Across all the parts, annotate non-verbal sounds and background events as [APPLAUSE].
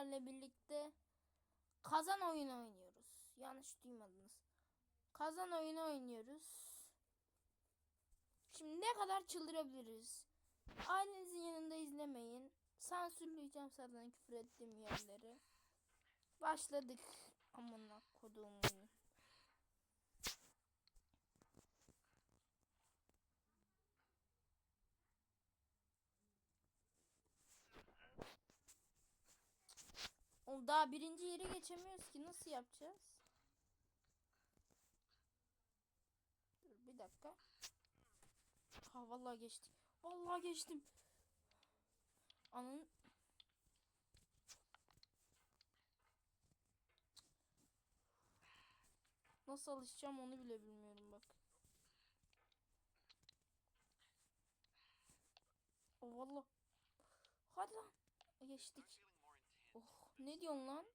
sizlerle birlikte kazan oyunu oynuyoruz. Yanlış duymadınız. Kazan oyunu oynuyoruz. Şimdi ne kadar çıldırabiliriz? Ailenizin yanında izlemeyin. Sansürleyeceğim zaten küfür ettiğim yerleri. Başladık. Amına koduğum oyunu. Oğlum daha birinci yere geçemiyoruz ki. Nasıl yapacağız? Dur bir dakika. Ha vallahi geçtim. Vallahi geçtim. Anın Nasıl alışacağım onu bile bilmiyorum bak. Oh vallahi. Hadi lan. Geçtik. Oh ne diyorsun lan?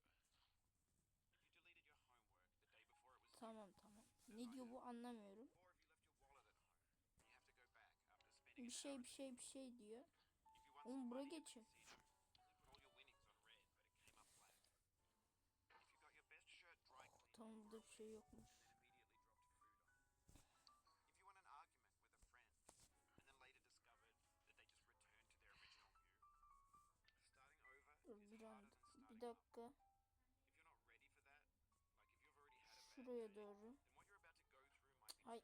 Tamam tamam. Ne diyor bu anlamıyorum. Bir şey bir şey bir şey diyor. Oğlum buraya geçin. casino, you put all your winnings on be here. Alright.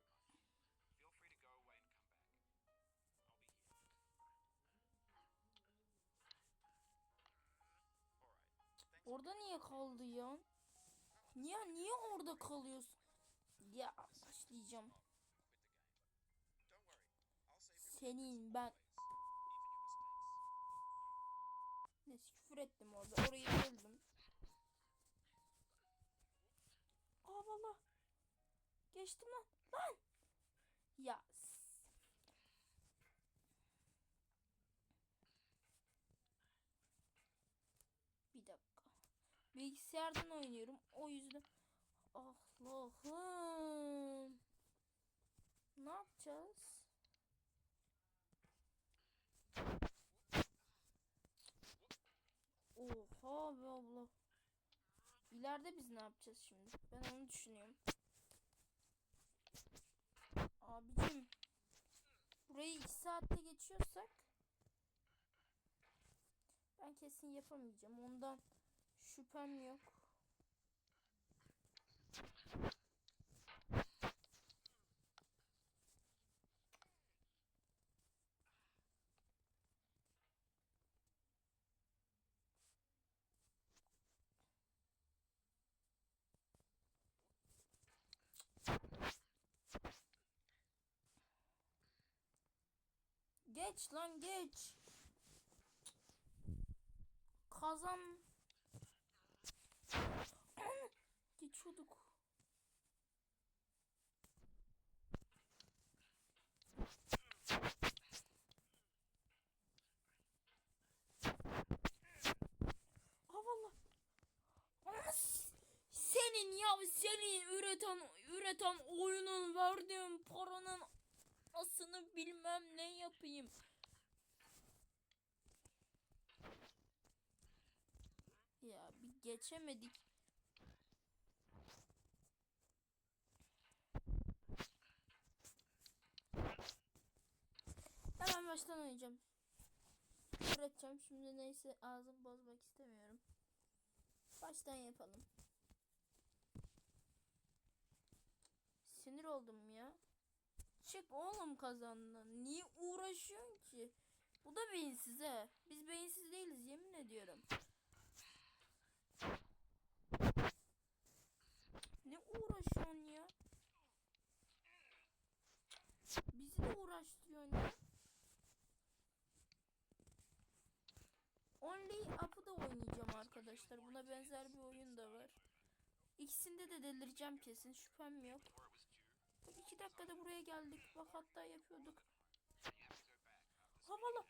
Thanks for Orada niye kaldı ya? Niye niye orada kalıyorsun? Ya başlayacağım. quit the Neyse küfür ettim orada. Orayı böldüm. Aa valla. Geçtim lan. Lan. Ya. Bir dakika. Bilgisayardan oynuyorum. O yüzden. Allah'ım. Ne yapacağız? Be abla. İleride biz ne yapacağız şimdi? Ben onu düşünüyorum. Abicim. Burayı 2 saatte geçiyorsak ben kesin yapamayacağım. Ondan şüphem yok. Geç lan geç. Kazan. [CLEARS THROAT] Geçiyorduk. Senin ya senin üreten üreten oyunun verdiğin paranın asını bilmem ne yapayım. Ya bir geçemedik. Hemen baştan oynayacağım. Öğreteceğim şimdi neyse ağzım bozmak istemiyorum. Baştan yapalım. Sinir oldum ya. Çık oğlum kazandan. Niye uğraşıyorsun ki? Bu da beyinsiz he. Biz beyinsiz değiliz yemin ediyorum. Ne uğraşıyorsun ya? Bizi de uğraştırıyorsun ya. Only Up'ı da oynayacağım arkadaşlar. Buna benzer bir oyun da var. İkisinde de delireceğim kesin. Şüphem yok. İki dakikada buraya geldik. Bak hatta yapıyorduk. Havalı.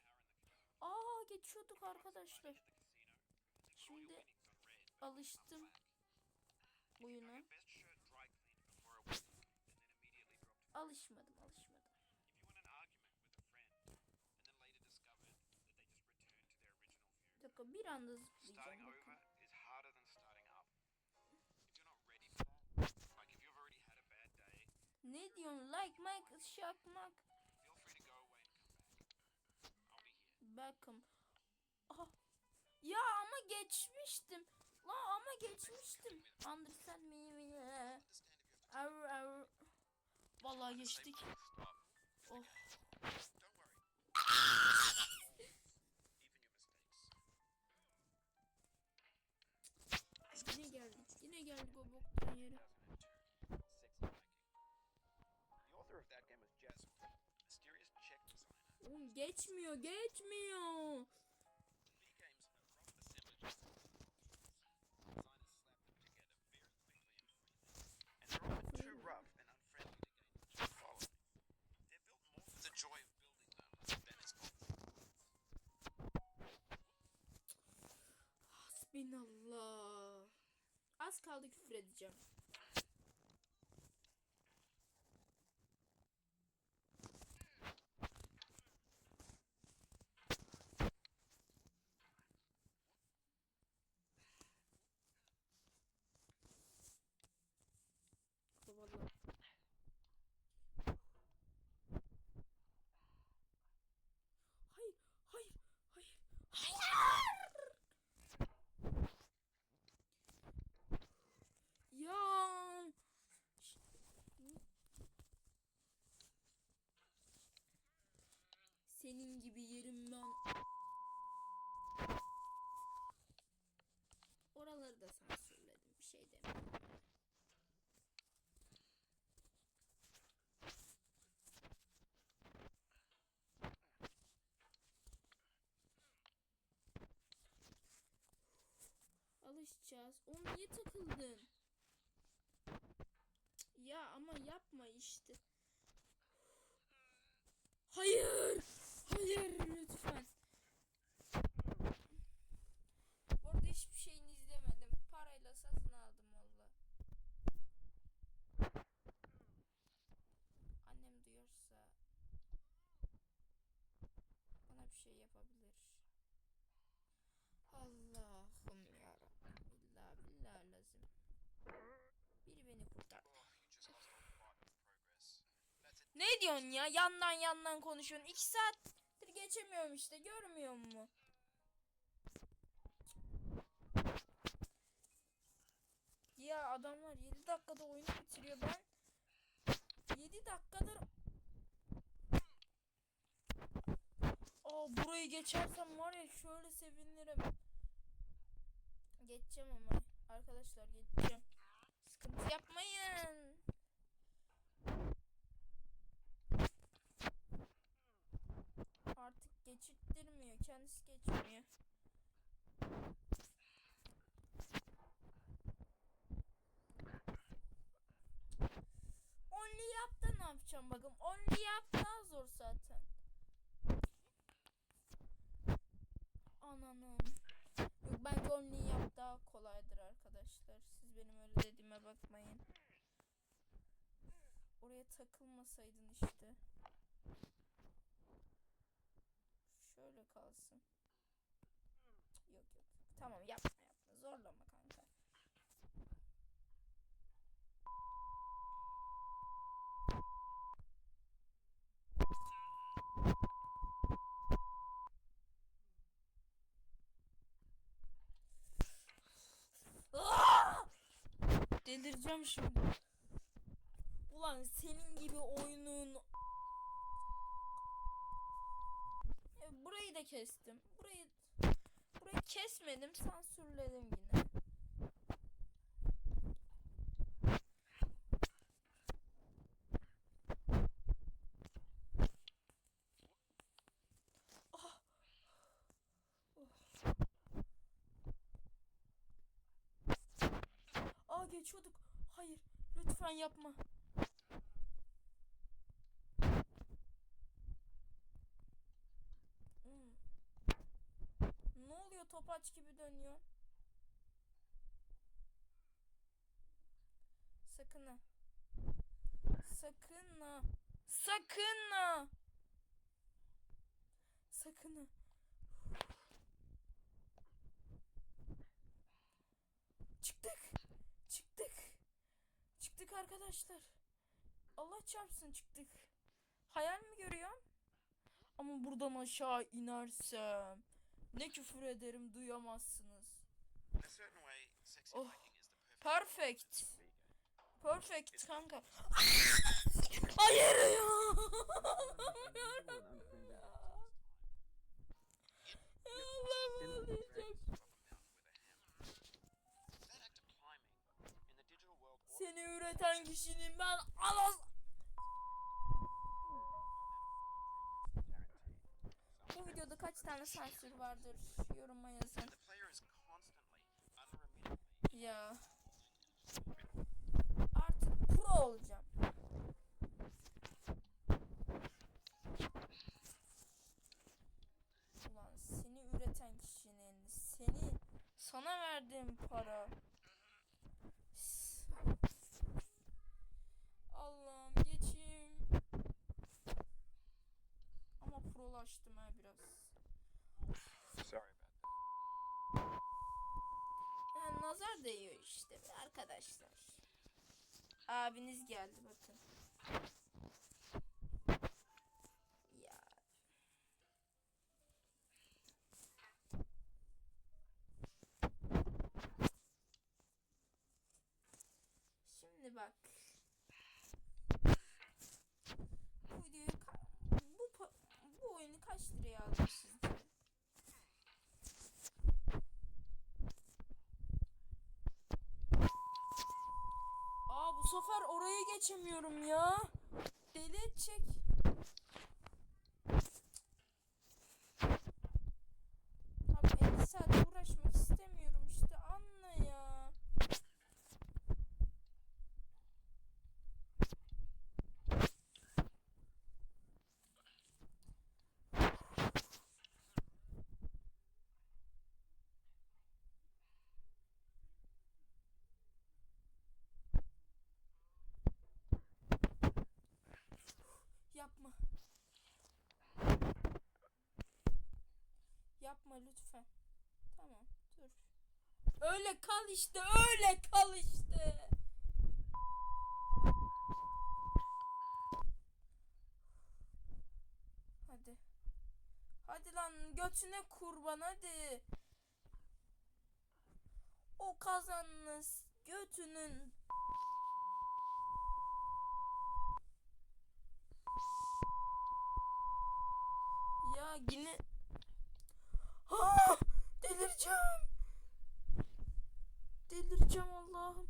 Aa geçiyorduk arkadaşlar. Şimdi alıştım oyuna. your best shirt dry cleaned before it was, Ne diyorsun? Like Mike şakmak. feel free to go away and come back. I'll be here. Bakın. Aha. Ya ama geçmiştim. La ama geçmiştim. Understand me? me. Arr, arr. Vallahi geçtik. Oh. Them than its Hasbinallah. Az kaldı küfür edeceğim. Vallahi. Hayır, hayır, hayır, hayır! Ya. Senin gibi yerim ben. Oraları da sansürledim. Bir şey demiyorum. Alışacağız. Oğlum niye takıldın? Ya ama yapma işte. Hayır Ne diyorsun ya? Yandan yandan konuşuyorsun. İki saattir geçemiyorum işte. Görmüyor musun? Ya adamlar 7 dakikada oyunu bitiriyor. Ben 7 dakikadır Aa burayı geçersem var ya şöyle sevinirim. Geçeceğim ama arkadaşlar geçeceğim. Sıkıntı yapmayın. Artık geçittirmiyor. Kendisi geçmiyor. Only yap da ne yapacağım bakın. Only yap daha zor zaten. Ananım. Yok bence only yap daha kolaydır arkadaşlar. Siz benim öyle dediğime bakmayın. Oraya takılmasaydın işte. Şöyle kalsın. Yok yok. Tamam yapma yapma. Zorlama kanka. Delireceğim şimdi. Ulan senin gibi oyunun burayı da kestim. Burayı burayı kesmedim, sansürledim yine. Ah! Oh. Aa geçiyorduk. Hayır, lütfen yapma. topaç gibi dönüyor. Sakın ha. Sakın ha. Sakın ha. Sakın ha. Çıktık. Çıktık. Çıktık arkadaşlar. Allah çarpsın çıktık. Hayal mi görüyorum? Ama buradan aşağı inersem ne küfür ederim duyamazsınız. Oh. perfect. Perfect. Kanka. [LAUGHS] Hayır ya. Allah'ım ağlayacak. Seni üreten kişinin ben alas... Bu videoda kaç tane sansür vardır? Yoruma yazın. Ya. Artık pro olacağım. Ulan seni üreten kişinin seni sana verdiğim para. Abiniz geldi bakın. Ya. Şimdi bak. Bu videoyu bu bu oyunu kaç liraya aldım sizce? Aa bu orayı geçemiyorum ya. Deli edecek. Abi 50 saat uğraşmak istemiyorum işte anla ya. Yapma. Yapma lütfen. Tamam dur. Öyle kal işte öyle kal işte. Hadi. Hadi lan götüne kurban hadi. O kazanınız götünün Ya yine... Ha! Delireceğim. Delireceğim Allah'ım.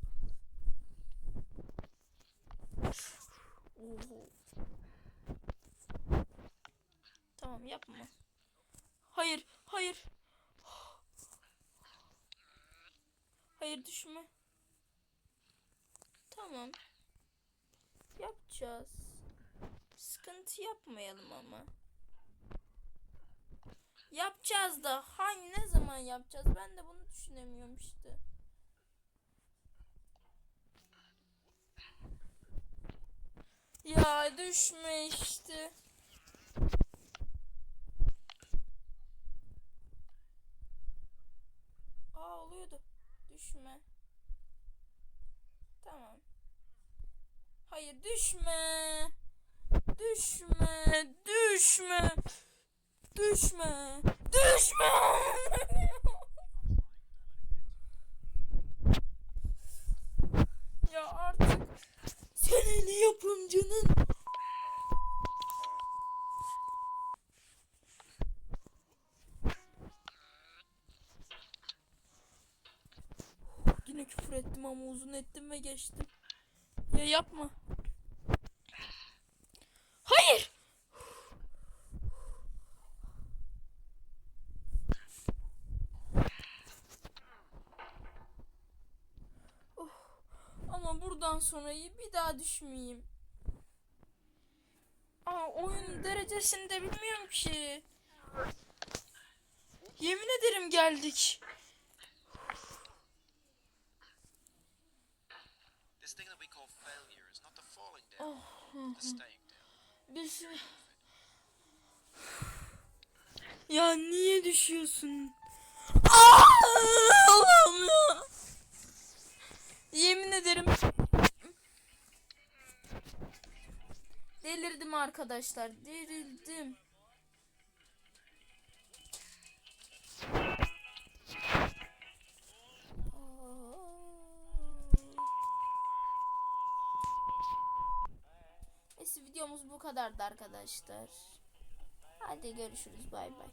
Oho. Tamam yapma. Hayır, hayır. Hayır düşme. Tamam. Yapacağız. Sıkıntı yapmayalım ama. Yapacağız da hangi ne zaman yapacağız? Ben de bunu düşünemiyorum işte. Ya düşme işte. Aa oluyordu. Düşme. Tamam. Hayır düşme. Düşme. Düşme. Düşme. Düşme. ya artık senin yapımcının Yine küfür ettim ama uzun ettim ve geçtim. Ya yapma. Hayır. Oh, Ama buradan sonra bir daha düşmeyeyim. Aa oyun derecesini de bilmiyorum ki. Yemin ederim geldik. Staying down. Biz... Ya niye düşüyorsun? Aa, Allah'ım ya. Yemin ederim Delirdim arkadaşlar. Delirdim. Neyse videomuz bu kadardı arkadaşlar. Hadi görüşürüz bay bay.